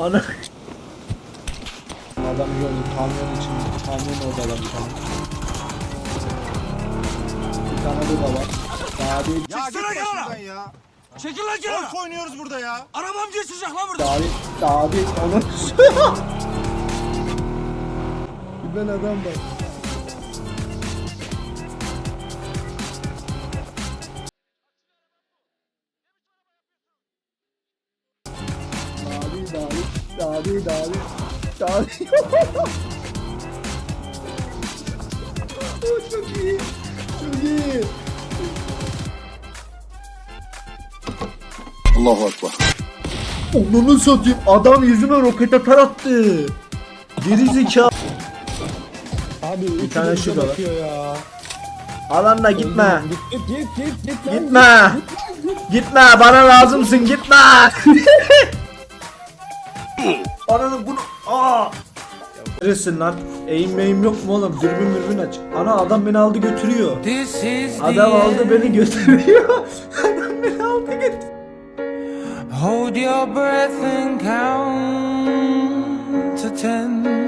Ana. Adam gördüm kamyon için. Kamyon orada bir tane. Bir tane burada var. Daha bir Ya git başımdan ya. Çekil lan kenara. Golf oynuyoruz burada ya. Arabam geçecek lan burada. daha bir daha bir onun. ben adam bak. Davi, Davi, Davi, Davi, Davi. Oh, çok iyi, çok iyi. Allahu Ekber. Onunu satayım. Adam yüzüme roket atar attı. Geri zeka. Abi bir tane şurada var. bakıyor ya. Alanla gitme. Git git git git. Gitme. Gitme. Bana lazımsın. Gitme. Ananı bunu. Aa. Neresin lan? Eğim meyim yok mu oğlum? Dürbün mürbün aç. Ana adam beni aldı götürüyor. Adam aldı beni götürüyor. adam beni aldı götürüyor. Hold your breath and count to ten.